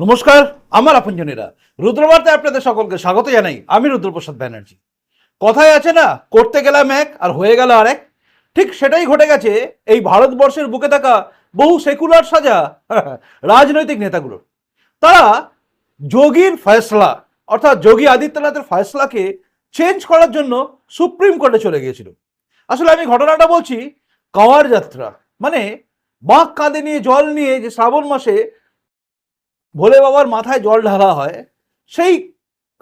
নমস্কার, আমার আপনজনেরা। রুদ্রবার্তায় আপনাদের সকলকে স্বাগত জানাই। আমি রুদ্রপ্রসাদ ব্যানার্জি। কথায় আছে না, করতে গেলাম এক আর হয়ে গেল আরেক। ঠিক সেটাই ঘটে গেছে, এই ভারতবর্ষের বুকে থাকা বহু সেকুলার সাজা, রাজনৈতিক নেতাগুলোর। তারা যোগীর ফয়সলা, অর্থাৎ যোগী আদিত্যনাথের ফয়সলাকে চেঞ্জ করার জন্য সুপ্রিম কোর্টে চলে গিয়েছিল। আসলে আমি ঘটনাটা বলছি, কাওয়ার যাত্রা। মানে বাঁক কাঁধে নিয়ে, জল নিয়ে যে শ্রাবণ মাসে ভোলে বাবার মাথায় জল ঢালা হয়, সেই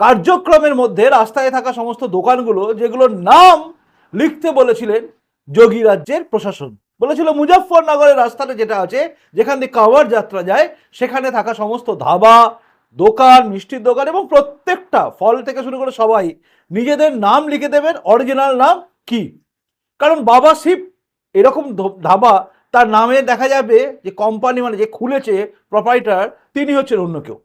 কার্যক্রমের মধ্যে রাস্তায় থাকা সমস্ত দোকানগুলো যেগুলোর নাম লিখতে বলেছিলেন যোগী রাজ্যের প্রশাসন। বলেছিল মুজফ্ফরনগরের রাস্তাটা যেটা আছে, যেখান দিয়ে কাওয়ার যাত্রা যায়, সেখানে থাকা সমস্ত ধাবা, দোকান, মিষ্টির দোকান এবং প্রত্যেকটা ফল থেকে শুরু করে সবাই নিজেদের নাম লিখে দেবেন, অরিজিনাল নাম কি? কারণ বাবা শিব এরকম ধাবা তার নামে দেখা যাবে যে কোম্পানি মানে যে খুলেছে প্রপাইটার তিনি হচ্ছেন অন্য কেউ।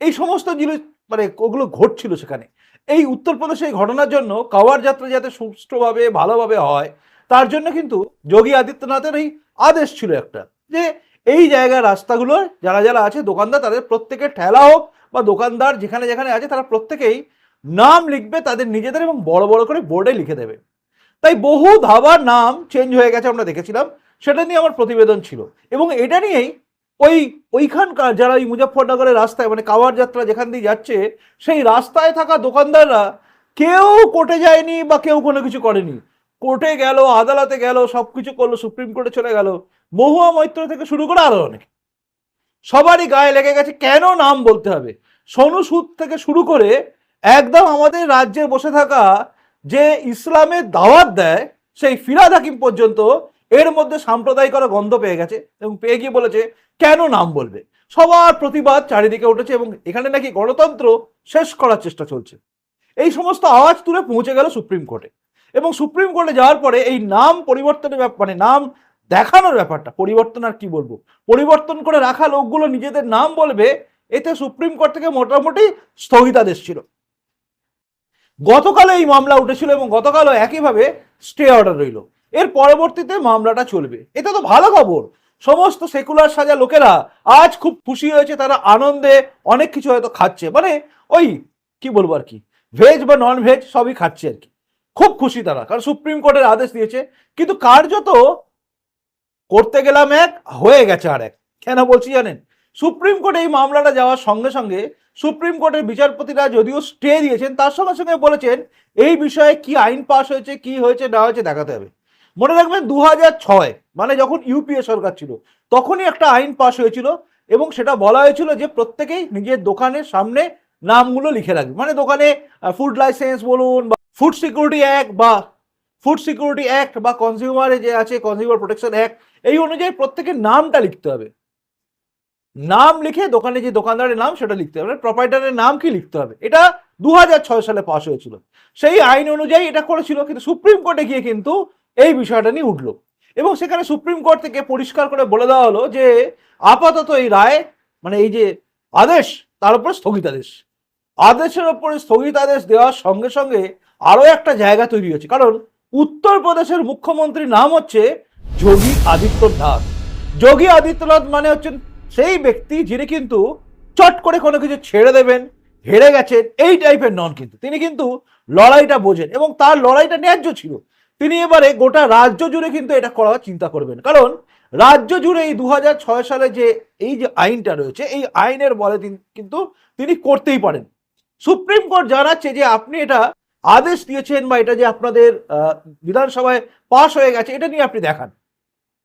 এই সমস্ত জিনিস মানে ওগুলো ঘটছিল সেখানে। এই উত্তরপ্রদেশে এই ঘটনার জন্য কাওয়ার যাত্রা যাতে সুষ্ঠুভাবে, ভালোভাবে হয়, তার জন্য কিন্তু যোগী আদিত্যনাথের এই আদেশ ছিল একটা যে এই জায়গার রাস্তাগুলো যারা যারা আছে, দোকানদার, তাদের প্রত্যেকের ঠেলা হোক বা দোকানদার যেখানে যেখানে আছে, তারা প্রত্যেকেই নাম লিখবে, তাদের নিজেদের এবং বড় বড় করে বোর্ডে লিখে দেবে। তাই বহু ধাবার নাম চেঞ্জ হয়ে গেছে, আমরা দেখেছিলাম। সেটা নিয়ে আমার প্রতিবেদন ছিল। এবং এটা নিয়েই ওই ওইখানকার যারা ওই মুজফ্ফরনগরের রাস্তায় মানে কাওয়ার যাত্রা যেখান দিয়ে যাচ্ছে, সেই রাস্তায় থাকা দোকানদাররা কেউ কোর্টে যায়নি বা কেউ কোনো কিছু করেনি। কোর্টে গেল, আদালতে গেল সব কিছু করল, সুপ্রিম কোর্টে চলে গেল। মহুয়া মৈত্র থেকে শুরু করে আরও অনেক। সবারই গায়ে লেগে গেছে কেন নাম বলতে হবে? সোনু সুদ থেকে শুরু করে একদম আমাদের রাজ্যে বসে থাকা যে ইসলামের দাওয়াত দেয়, সেই ফিরাদ হাকিম পর্যন্ত এর মধ্যে সাম্প্রদায়িকরা গন্ধ পেয়ে গেছে এবং পেয়ে গিয়ে বলেছে, কেন নাম বলবে? সবার প্রতিবাদ চারিদিকে উঠেছে এবং এখানে নাকি গণতন্ত্র শেষ করার চেষ্টা চলছে। এই সমস্ত আওয়াজ তুলে পৌঁছে গেল সুপ্রিম কোর্টে। এবং সুপ্রিম কোর্টে যাওয়ার পরে এই নাম পরিবর্তনের ব্যাপার মানে নাম দেখানোর ব্যাপারটা, পরিবর্তন আর কি বলব? পরিবর্তন করে রাখা লোকগুলো নিজেদের নাম বলবে, এতে সুপ্রিম কোর্ট থেকে মোটামুটি স্থগিতাদেশ ছিল। গতকাল এই মামলা উঠেছিল এবং গতকালও একইভাবে স্টে অর্ডার রইল। এর পরবর্তীতে মামলাটা চলবে। এটা তো ভালো খবর। সমস্ত সেকুলার সাজা লোকেরা আজ খুব খুশি হয়েছে, তারা আনন্দে অনেক কিছু হয়তো খাচ্ছে। মানে ওই কি বলব আর কি? ভেজ বা নন ভেজ সবই খাচ্ছে আর কি। খুব খুশি তারা, কারণ সুপ্রিম কোর্টের আদেশ দিয়েছে। কিন্তু কার্যত করতে গেলাম এক, হয়ে গেছে আর এক। কেন বলছি জানেন? সুপ্রিম কোর্টে এই মামলাটা যাওয়ার সঙ্গে সঙ্গে সুপ্রিম কোর্টের বিচারপতিরা যদিও স্টে দিয়েছেন, তার সঙ্গে সঙ্গে বলেছেন, এই বিষয়ে কি আইন পাশ হয়েছে, কি হয়েছে না হয়েছে দেখাতে হবে। মনে রাখবেন দু ছয় মানে যখন ইউপিএ সরকার ছিল, তখনই একটা আইন পাশ হয়েছিল এবং সেটা বলা হয়েছিল যে প্রত্যেকেই নিজের দোকানের সামনে নামগুলো লিখে রাখবে। মানে দোকানে ফুড লাইসেন্স বলুন বা ফুড সিকিউরিটি অ্যাক্ট বা ফুড সিকিউরিটি অ্যাক্ট বা কনজিউমারে যে আছে কনজিউমার প্রোটেকশন অ্যাক্ট এই অনুযায়ী প্রত্যেকের নামটা লিখতে হবে। নাম লিখে দোকানে যে দোকানদারের নাম সেটা লিখতে হবে। প্রপাইটারের নাম কি লিখতে হবে? এটা দু হাজার ছয় সালে পাশ হয়েছিল। সেই আইন অনুযায়ী এটা করেছিল, কিন্তু সুপ্রিম কোর্টে গিয়ে কিন্তু এই বিষয়টা নিয়ে উঠল। এবং সেখানে সুপ্রিম কোর্ট থেকে পরিষ্কার করে বলে দেওয়া হলো যে, আপাতত এই রায় মানে এই যে আদেশ, তার উপরে স্থগিতাদেশ। আদেশের ওপরে স্থগিতাদেশ দেওয়ার সঙ্গে সঙ্গে আরও একটা জায়গা তৈরি হয়েছে। কারণ উত্তরপ্রদেশের মুখ্যমন্ত্রীর নাম হচ্ছে যোগী আদিত্যনাথ যোগী আদিত্যনাথ মানে হচ্ছেন সেই ব্যক্তি যিনি কিন্তু চট করে কোনো কিছু ছেড়ে দেবেন, হেরে গেছেন, এই টাইপের নন কিন্তু। তিনি কিন্তু লড়াইটা বোঝেন এবং তার লড়াইটা ন্যায্য ছিল। তিনি এবারে গোটা রাজ্য জুড়ে কিন্তু এটা করার চিন্তা করবেন। কারণ রাজ্য জুড়ে এই দু হাজার ছয় সালে যে, এই যে আইনটা রয়েছে, এই আইনের বলে কিন্তু তিনি করতেই পারেন। সুপ্রিম কোর্ট জানাচ্ছে যে আপনি এটা আদেশ দিয়েছেন বা এটা যে আপনাদের বিধানসভায় পাশ হয়ে গেছে, এটা নিয়ে আপনি দেখান।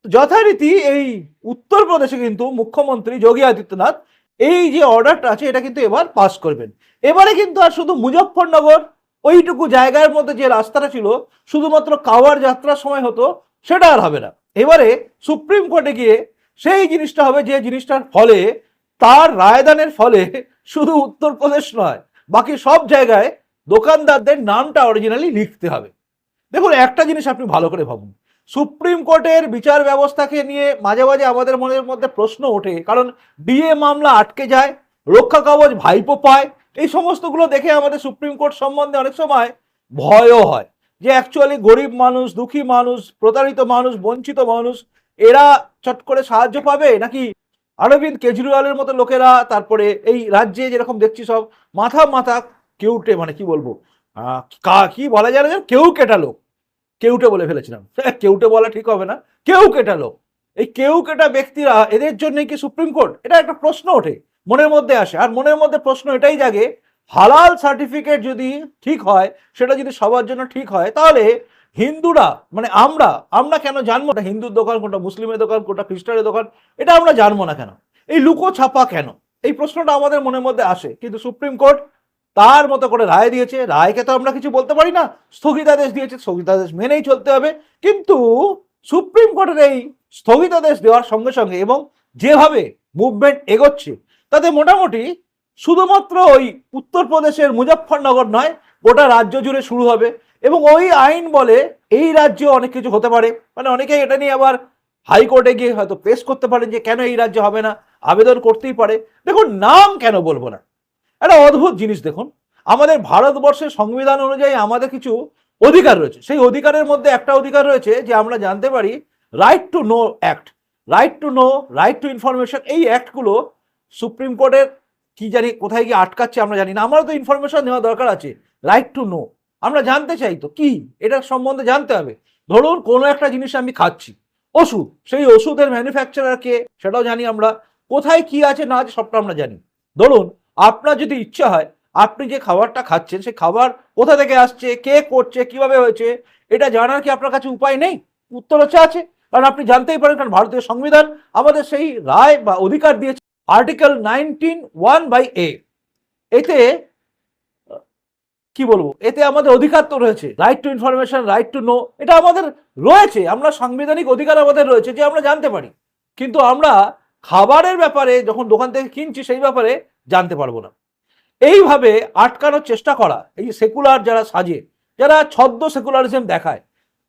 যথারীতি এই উত্তরপ্রদেশে কিন্তু মুখ্যমন্ত্রী যোগী আদিত্যনাথ এই যে অর্ডারটা আছে, এটা কিন্তু এবার পাস করবেন। এবারে কিন্তু আর শুধু মুজফ্ফরনগর ওইটুকু জায়গার মধ্যে যে রাস্তাটা ছিল, শুধুমাত্র কাওয়ার যাত্রার সময় হতো, সেটা আর হবে না। এবারে সুপ্রিম কোর্টে গিয়ে সেই জিনিসটা হবে, যে জিনিসটার ফলে, তার রায়দানের ফলে শুধু উত্তরপ্রদেশ নয়, বাকি সব জায়গায় দোকানদারদের নামটা অরিজিনালি লিখতে হবে। দেখুন, একটা জিনিস আপনি ভালো করে ভাবুন। সুপ্রিম কোর্টের বিচার ব্যবস্থাকে নিয়ে মাঝে মাঝে আমাদের মনের মধ্যে প্রশ্ন ওঠে, কারণ ডিএ মামলা আটকে যায় রক্ষা কবচ ভাইপো পায় এই সমস্তগুলো দেখে আমাদের সুপ্রিম কোর্ট সম্বন্ধে অনেক সময় ভয়ও হয় যে অ্যাকচুয়ালি গরিব মানুষ, দুঃখী মানুষ, প্রতারিত মানুষ, বঞ্চিত মানুষ, এরা চট করে সাহায্য পাবে? নাকি অরবিন্দ কেজরিওয়ালের মতো লোকেরা তারপরে এই রাজ্যে যেরকম দেখছি সব মাথা মাথা কেউটে মানে কি বলব? কা- কি বলা যায় না? কেউ কেটা লোক। কেউটে বলে ফেলেছিলাম। কেউটে বলা ঠিক হবে না। কেউ কেটা লোক। এই কেউ কেটা ব্যক্তিরা এদের জন্যই কি সুপ্রিম কোর্ট? এটা একটা প্রশ্ন ওঠে। মনের মধ্যে আসে। আর মনের মধ্যে প্রশ্ন এটাই জাগে, হালাল সার্টিফিকেট যদি ঠিক হয়, সেটা যদি সবার জন্য ঠিক হয়, তাহলে হিন্দুরা মানে আমরা আমরা কেন জানব না হিন্দুর দোকান কোনটা, মুসলিমের দোকান, কোনটা খ্রিস্টানের দোকান, এটা আমরা জানব না কেন? এই লুকো ছাপা কেন? এই প্রশ্নটা আমাদের মনের মধ্যে আসে। কিন্তু সুপ্রিম কোর্ট তার মতো করে রায় দিয়েছে। রায়কে তো আমরা কিছু বলতে পারি না। স্থগিতাদেশ দিয়েছে, স্থগিতাদেশ মেনেই চলতে হবে। কিন্তু সুপ্রিম কোর্টের এই স্থগিতাদেশ দেওয়ার সঙ্গে সঙ্গে এবং যেভাবে মুভমেন্ট এগোচ্ছে তাতে মোটামুটি শুধুমাত্র ওই উত্তরপ্রদেশের মুজফ্ফরনগর নয়, গোটা রাজ্য জুড়ে শুরু হবে। এবং ওই আইন বলে এই রাজ্যে অনেক কিছু হতে পারে। মানে অনেকে এটা নিয়ে আবার হাইকোর্টে গিয়ে হয়তো পেশ করতে পারেন যে কেন এই রাজ্যে হবে না, আবেদন করতেই পারে। দেখুন, নাম কেন বলব না? একটা অদ্ভুত জিনিস দেখুন। আমাদের ভারতবর্ষের সংবিধান অনুযায়ী আমাদের কিছু অধিকার রয়েছে। সেই অধিকারের মধ্যে একটা অধিকার রয়েছে যে আমরা জানতে পারি right to know act right to know right to information এই অ্যাক্টগুলো সুপ্রিম কোর্টের কি জানি কোথায় গিয়ে আটকাচ্ছে আমরা জানি না। আমারও তো ইনফরমেশন নেওয়া দরকার আছে। রাইট টু নো আমরা জানতে চাই তো, কি? এটার সম্বন্ধে জানতে হবে। ধরুন কোনো একটা জিনিস আমি খাচ্ছি। ওষুধ, সেই ওষুধের ম্যানুফ্যাকচারার কে, সেটাও জানি আমরা। কোথায় কি আছে না আছে সবটা আমরা জানি। ধরুন আপনার যদি ইচ্ছা হয়, আপনি যে খাবারটা খাচ্ছেন, সেই খাবার কোথা থেকে আসছে, কে করছে, কীভাবে হয়েছে, এটা জানার কি আপনার কাছে উপায় নেই? উত্তর হচ্ছে আছে। কারণ আপনি জানতেই পারেন, কারণ ভারতীয় সংবিধান আমাদের সেই রায় বা অধিকার দিয়েছে। Article nineteen one by A এতে, কি বলব? এতে আমাদের অধিকার তো রয়েছে। Right to information right to know এটা আমাদের রয়েছে। আমরা সাংবিধানিক অধিকার আমাদের রয়েছে যে আমরা জানতে পারি। কিন্তু আমরা খাবারের ব্যাপারে যখন দোকান থেকে কিনছি, সেই ব্যাপারে জানতে পারব না। এইভাবে আটকানোর চেষ্টা করা, এই সেকুলার যারা সাজে, যারা ছদ্ম সেকুলারিজম দেখায়,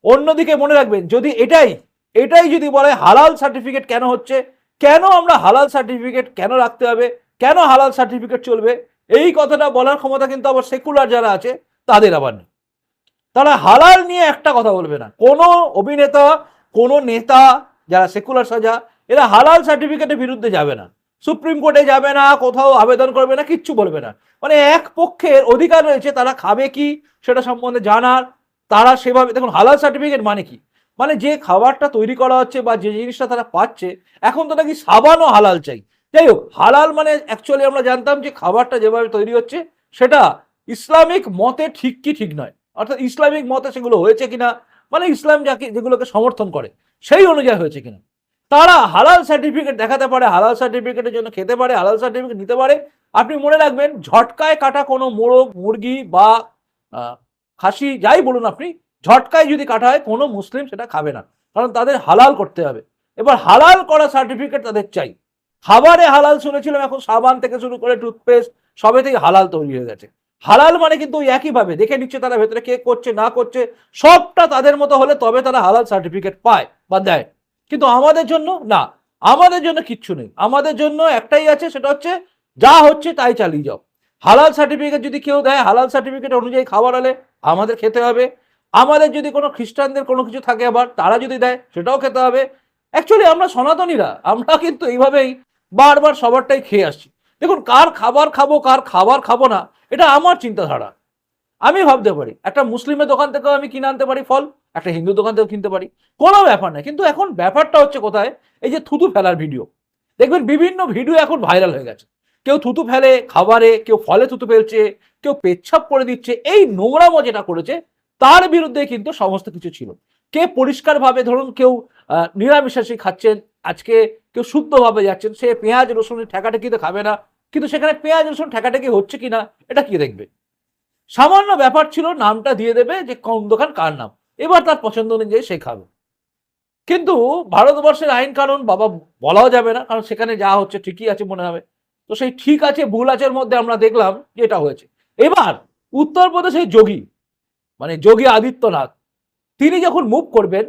অন্যদিকে মনে রাখবেন, যদি এটাই এটাই যদি বলে হালাল সার্টিফিকেট কেন হচ্ছে কেন আমরা হালাল সার্টিফিকেট কেন রাখতে হবে? কেন হালাল সার্টিফিকেট চলবে? এই কথাটা বলার ক্ষমতা কিন্তু আবার সেকুলার যারা আছে, তাদের আবার নেই। তারা হালাল নিয়ে একটা কথা বলবে না। কোনো অভিনেতা, কোনো নেতা যারা সেকুলার সাজা, এরা হালাল সার্টিফিকেটের বিরুদ্ধে যাবে না। সুপ্রিম কোর্টে যাবে না, কোথাও আবেদন করবে না, কিচ্ছু বলবে না। মানে এক পক্ষের অধিকার রয়েছে, তারা খাবে কি, সেটা সম্বন্ধে জানার, তারা সেভাবে দেখুন, হালাল সার্টিফিকেট মানে কি? মানে যে খাবারটা তৈরি করা হচ্ছে বা যে জিনিসটা তারা পাচ্ছে, এখন তো নাকি সাবানও হালাল চাই। যাই হোক হালাল মানে অ্যাকচুয়ালি আমরা জানতাম যে খাবারটা যেভাবে তৈরি হচ্ছে, সেটা ইসলামিক মতে ঠিক কি ঠিক নয়। অর্থাৎ ইসলামিক মতে সেগুলো হয়েছে কিনা মানে ইসলাম যাকে, যেগুলোকে সমর্থন করে, সেই অনুযায়ী হয়েছে কিনা। তারা হালাল সার্টিফিকেট দেখাতে পারে, হালাল সার্টিফিকেটের জন্য খেতে পারে, হালাল সার্টিফিকেট নিতে পারে। আপনি মনে রাখবেন, ঝটকায় কাটা কোনো মোরগ, মুরগি বা খাসি, যাই বলুন আপনি ঝটকায় যদি কাটা হয়, কোনো মুসলিম সেটা খাবে না। কারণ তাদের হালাল করতে হবে। এবার হালাল করা সার্টিফিকেট তাদের চাই। খাবারে হালাল শুনেছিলাম এখন সাবান থেকে শুরু করে টুথপেস্ট সবে থেকে হালাল তৈরি হয়ে গেছে। হালাল মানে কিন্তু ওই একইভাবে, দেখে নিচ্ছে তারা ভেতরে কে করছে, না করছে, সবটা তাদের মতো হলে তবে তারা হালাল সার্টিফিকেট পায় বা দেয়। কিন্তু আমাদের জন্য না। আমাদের জন্য কিচ্ছু নেই। আমাদের জন্য একটাই আছে, সেটা হচ্ছে যা হচ্ছে তাই চালিয়ে যাও। হালাল সার্টিফিকেট যদি কেউ দেয়, হালাল সার্টিফিকেট অনুযায়ী খাবার হলে আমাদের খেতে হবে। আমাদের যদি কোনো খ্রিস্টানদের কোনো কিছু থাকে আবার, তারা যদি দেয়, সেটাও খেতে হবে। অ্যাকচুয়ালি আমরা সনাতনীরা, আমরা কিন্তু এইভাবেই বারবার সবারটাই খেয়ে আসছি। দেখুন, কার খাবার খাব, কার খাবার খাব না, এটা আমার চিন্তাধারা। আমি ভাবতে পারি, একটা মুসলিমের দোকান থেকেও আমি কিনে আনতে পারি ফল, একটা হিন্দু দোকান থেকেও কিনতে পারি, কোনো ব্যাপার না কিন্তু এখন ব্যাপারটা হচ্ছে কোথায়? এই যে থুতু ফেলার ভিডিও। দেখবেন, বিভিন্ন ভিডিও এখন ভাইরাল হয়ে গেছে। কেউ থুতু ফেলে, খাবারে, কেউ ফলে থুতু ফেলছে, কেউ পেচ্ছাপ করে দিচ্ছে, এই নোংরামো যেটা করেছে তার বিরুদ্ধে কিন্তু সমস্ত কিছু ছিল। কে পরিষ্কারভাবে ধরুন কেউ নিরামিষাশী খাচ্ছেন, আজকে কেউ শুদ্ধভাবে যাচ্ছেন, সে পেঁয়াজ রসুনের ঠেকাঠেকিতে খাবে না, কিন্তু সেখানে পেঁয়াজ, রসুন ঠেকাঠেকি হচ্ছে কিনা, এটা কি দেখবে? সামান্য ব্যাপার ছিল, নামটা দিয়ে দেবে যে কম দোকান কার নাম। এবার তার পছন্দ অনুযায়ী সে খাবে। কিন্তু ভারতবর্ষের আইন কানুন বাবা বলাও যাবে না, কারণ সেখানে যা হচ্ছে ঠিকই আছে মনে হবে। তো সেই ঠিক আছে, ভুল আছের মধ্যে আমরা দেখলাম যে এটা হয়েছে। এবার উত্তরপ্রদেশের যোগী মানে যোগী আদিত্যনাথ, তিনি যখন মুভ করবেন,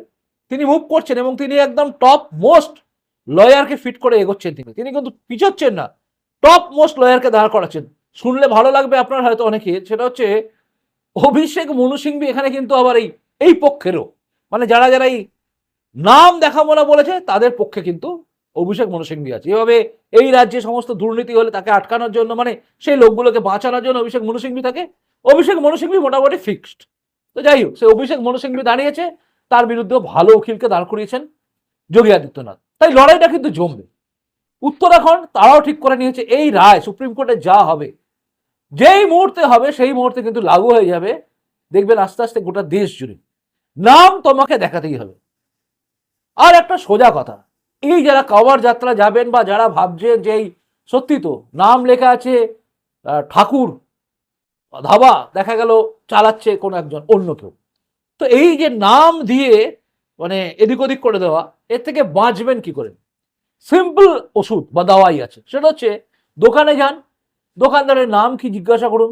তিনি মুভ করছেন এবং তিনি একদম টপ মোস্ট লয়ারকে ফিট করে এগোচ্ছেন তিনি। তিনি কিন্তু পিছোচ্ছেন না টপ মোস্ট লয়ারকে দাঁড় করাচ্ছেন। শুনলে ভালো লাগবে আপনার হয়তো অনেকে, সেটা হচ্ছে অভিষেক মনু সিংভি এখানে কিন্তু আবার এই এই পক্ষেরও। মানে যারা যারা এই নাম দেখাবো না বলেছে, তাদের পক্ষে কিন্তু অভিষেক মনু আছে। এভাবে এই রাজ্যে সমস্ত দুর্নীতি হলে তাকে আটকানোর জন্য মানে সেই লোকগুলোকে বাঁচানোর জন্য অভিষেক মনু থাকে। অভিষেক মনু মোটামুটি ফিক্সড তো যাই হোক, সে অভিষেক মনু সিংভি দাঁড়িয়েছে, তার বিরুদ্ধেও ভালো উকিলকে দাঁড় করিয়েছেন যোগী আদিত্যনাথ। তাই লড়াইটা কিন্তু জমবে। উত্তরাখণ্ড তারাও ঠিক করে নিয়েছে, এই রায় সুপ্রিম কোর্টে যা হবে, যেই মুহূর্তে হবে, সেই মুহূর্তে কিন্তু লাগু হয়ে যাবে। দেখবেন আস্তে আস্তে গোটা দেশ জুড়ে। নাম তোমাকে দেখাতেই হবে। আর একটা সোজা কথা, এই যারা কাওয়ার যাত্রা যাবেন বা যারা ভাবছেন যে এই সত্যি তো, নাম লেখা আছে ঠাকুর ধাবা দেখা গেল চালাচ্ছে কোনো একজন অন্য কেউ। তো এই যে নাম দিয়ে মানে এদিক ওদিক করে দেওয়া, এর থেকে বাঁচবেন কি করে? সিম্পল ওষুধ বা দাওয়াই আছে। সেটা হচ্ছে দোকানে যান, দোকানদারের নাম কি জিজ্ঞাসা করুন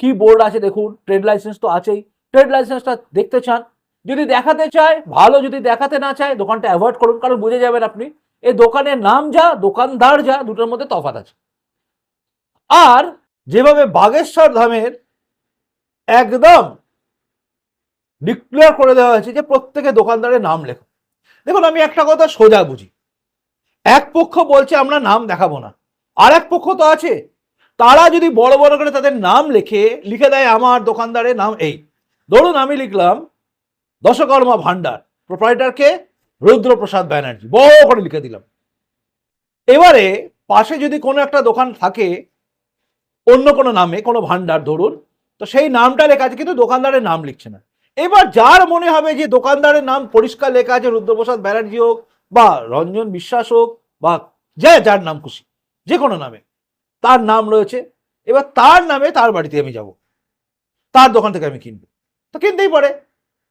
কি বোর্ড আছে দেখুন ট্রেড লাইসেন্স তো আছেই। ট্রেড লাইসেন্সটা দেখতে চান, যদি দেখাতে চায়, ভালো, যদি দেখাতে না চায়, দোকানটা অ্যাভয়েড করুন, কারণ বুঝে যাবেন আপনি এই দোকানের নাম যা, দোকানদার যা, দুটোর মধ্যে তফাৎ আছে। আর যেভাবে বাগেশ্বর ধামের একদম ডিক্লেয়ার করে দেওয়া হয়েছে যে প্রত্যেকে দোকানদারের নাম লেখো। দেখুন, আমি একটা কথা সোজা বুঝি। এক পক্ষ বলছে, আমরা নাম দেখাবো না। আর এক পক্ষ তো আছে। তারা যদি বড় বড় করে তাদের নাম লেখে, লিখে দেয়, আমার দোকানদারের নাম এই। ধরুন, আমি লিখলাম, দশকর্মা ভান্ডার প্রোপ্রাইটারকে রুদ্রপ্রসাদ ব্যানার্জি। বড় করে লিখে দিলাম। এবারে পাশে যদি কোনো একটা দোকান থাকে অন্য কোনো নামে, কোনো ভান্ডার ধরুন। তো সেই নামটা লেখা আছে, কিন্তু দোকানদারের নাম লিখছে না। এবার যার মনে হবে যে দোকানদারের নাম পরিষ্কার লেখা আছে, রুদ্রপ্রসাদ ব্যানার্জি হোক বা রঞ্জন বিশ্বাস হোক বা যে যার নাম খুশি, যে কোনো নামে। তার নাম রয়েছে। এবার তার নামে তার বাড়িতে আমি যাব। তার দোকান থেকে আমি কিনবো। তো কিনতেই পারে।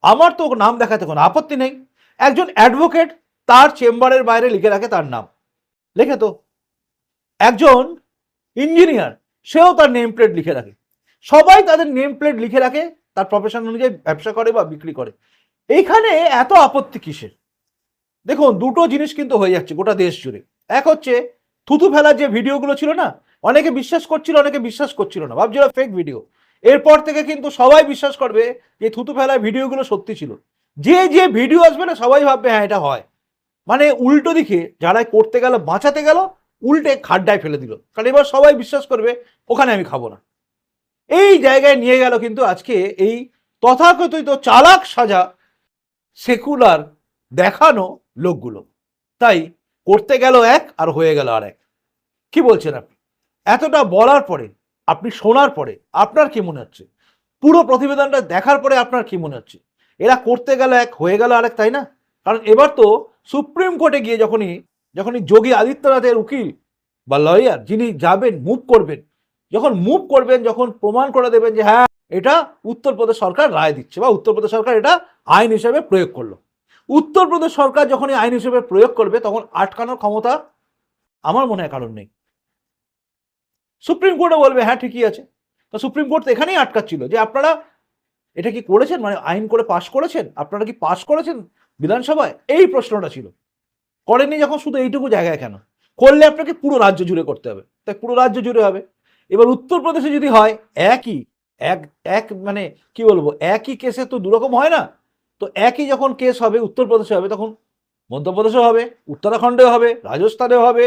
আমার তো নাম দেখাতে কোনো আপত্তি নেই। একজন অ্যাডভোকেট তার চেম্বারের বাইরে লিখে রাখে তার নাম। লেখে তো। একজন ইঞ্জিনিয়ার সেও তার নেম প্লেট লিখে রাখে। সবাই তাদের নেম প্লেট লিখে রাখে, তার প্রফেশন অনুযায়ী ব্যবসা করে বা বিক্রি করে। এইখানে এত আপত্তি কিসের? দেখুন, দুটো জিনিস কিন্তু হয়ে যাচ্ছে গোটা দেশ জুড়ে। এক হচ্ছে, থুতু ফেলার যে ভিডিওগুলো ছিল না, অনেকে বিশ্বাস করছিল, অনেকে বিশ্বাস করছিল না। ভাবছিল ফেক ভিডিও এরপর থেকে কিন্তু সবাই বিশ্বাস করবে যে থুতু ফেলার ভিডিওগুলো সত্যি ছিল। যে যে ভিডিও আসবে না, সবাই ভাববে হ্যাঁ এটা হয়। মানে উল্টো দিকে যারা করতে গেল, বাঁচাতে গেল উল্টে খাড্ডায় ফেলে দিল। কারণ এবার সবাই বিশ্বাস করবে, ওখানে আমি খাব না। এই জায়গায় নিয়ে গেল কিন্তু আজকে এই তথাকথিত চালাক সাজা, সেকুলার দেখানো লোকগুলো। তাই করতে গেল এক আর হয়ে গেল আর এক কি বলছেন আপনি? এতটা বলার পরে, আপনি শোনার পরে আপনার কি মনে হচ্ছে? পুরো প্রতিবেদনটা দেখার পরে আপনার কি মনে হচ্ছে? এরা করতে গেল এক, হয়ে গেল আরেক, তাই না? কারণ এবার তো সুপ্রিম কোর্টে গিয়ে যখনই যখনই যোগী আদিত্যনাথের উকিল বা লয়ার যিনি যাবেন মুভ করবেন, যখন মুভ করবেন, যখন প্রমাণ করে দেবেন যে হ্যাঁ এটা উত্তরপ্রদেশ সরকার রায় দিচ্ছে বা উত্তরপ্রদেশ সরকার এটা আইন হিসেবে প্রয়োগ করল। উত্তরপ্রদেশ সরকার যখনই আইন হিসেবে প্রয়োগ করবে, তখন আটকানোর ক্ষমতা আমার মনে হয় কারণ নেই। সুপ্রিম কোর্টে বলবে হ্যাঁ ঠিকই আছে। তো সুপ্রিম কোর্ট তো এখানেই আটকাচ্ছিল যে আপনারা এটা কি করেছেন? মানে আইন করে পাশ করেছেন? আপনারা কি পাশ করেছেন বিধানসভায়? এই প্রশ্নটা ছিল। করেননি যখন শুধু এইটুকু জায়গায় কেন? করলে আপনাকে পুরো রাজ্য জুড়ে করতে হবে। তাই পুরো রাজ্য জুড়ে হবে। এবার উত্তরপ্রদেশে যদি হয়, একই, এক এক মানে কি বলব, একই কেসে তো দুরকম হয় না? তো একই যখন কেস হবে, উত্তরপ্রদেশে হবে, তখন মধ্যপ্রদেশে হবে, উত্তরাখণ্ডেও হবে, রাজস্থানেও হবে,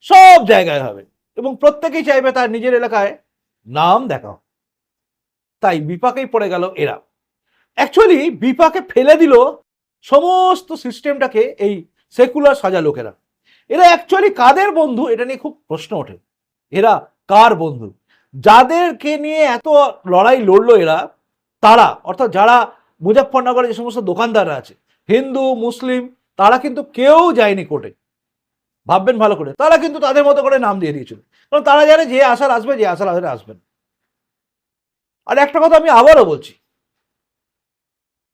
সব জায়গায় হবে। এবং প্রত্যেকেই চাইবে তার নিজের এলাকায় নাম দেখা হোক। তাই বিপাকেই পড়ে গেল এরা। অ্যাকচুয়ালি বিপাকে ফেলে দিল সমস্ত সিস্টেমটাকে এই সেকুলার সাজা লোকেরা। এরা অ্যাকচুয়ালি কাদের বন্ধু? এটা নিয়ে খুব প্রশ্ন ওঠে। এরা কার বন্ধু? যাদেরকে নিয়ে এত লড়াই লড়লো এরা, তারা, অর্থাৎ যারা মুজাফরনগরে যে সমস্ত দোকানদাররা আছে, হিন্দু, মুসলিম, তারা কিন্তু কেউ যায়নি কোর্টে। ভাববেন ভালো করে। তারা কিন্তু তাদের মতো করে নাম দিয়ে দিয়েছিল। কারণ তারা জানে যে আসার আসবে, যে আসার আসবে আসবেন। আর একটা কথা আমি আবারও বলছি।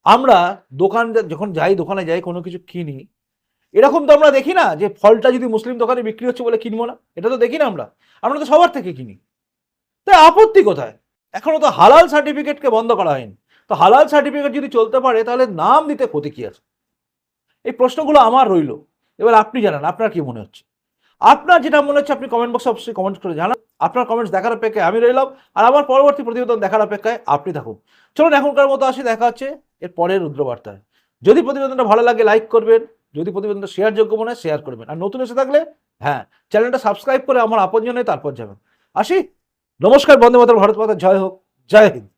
আমরা দোকান যখন যাই, দোকানে যাই, কোনো কিছু কিনি এরকম তো আমরা দেখি না যে ফলটা যদি মুসলিম দোকানে বিক্রি হচ্ছে বলে কিনবো না। এটা তো দেখি না আমরা। আমরা তো সবার থেকে কিনি। তাই আপত্তি কোথায়? এখনও তো হালাল সার্টিফিকেটকে বন্ধ করা হয়নি। তো হালাল সার্টিফিকেট যদি চলতে পারে, তাহলে নাম দিতে ক্ষতি কি আছে? এই প্রশ্নগুলো আমার রইল। এবার আপনি জানান, আপনার কি মনে হচ্ছে? আপনার যেটা মনে হচ্ছে, আপনি কমেন্ট বক্সে অবশ্যই কমেন্ট করে জানান। আপনার কমেন্টস দেখার অপেক্ষায় আমি রইলাম। আর আমার পরবর্তী প্রতিবেদন দেখার অপেক্ষায় আপনি থাকুন। চলুন এখনকার মতো আসি, দেখা হচ্ছে এর পরের রুদ্রবার্তায়। যদি প্রতিবেদনটা ভালো লাগে লাইক করবেন। যদি প্রতিবেদনটা শেয়ার যোগ্য মনে হয় শেয়ার করবেন আর নতুন এসে থাকলে হ্যাঁ চ্যানেলটা সাবস্ক্রাইব করে আমার আপনজনে তারপর যাবেন। আসি? নমস্কার, বন্দে মাতার ভারত মাতা, জয় হোক, জয় হিন্দ।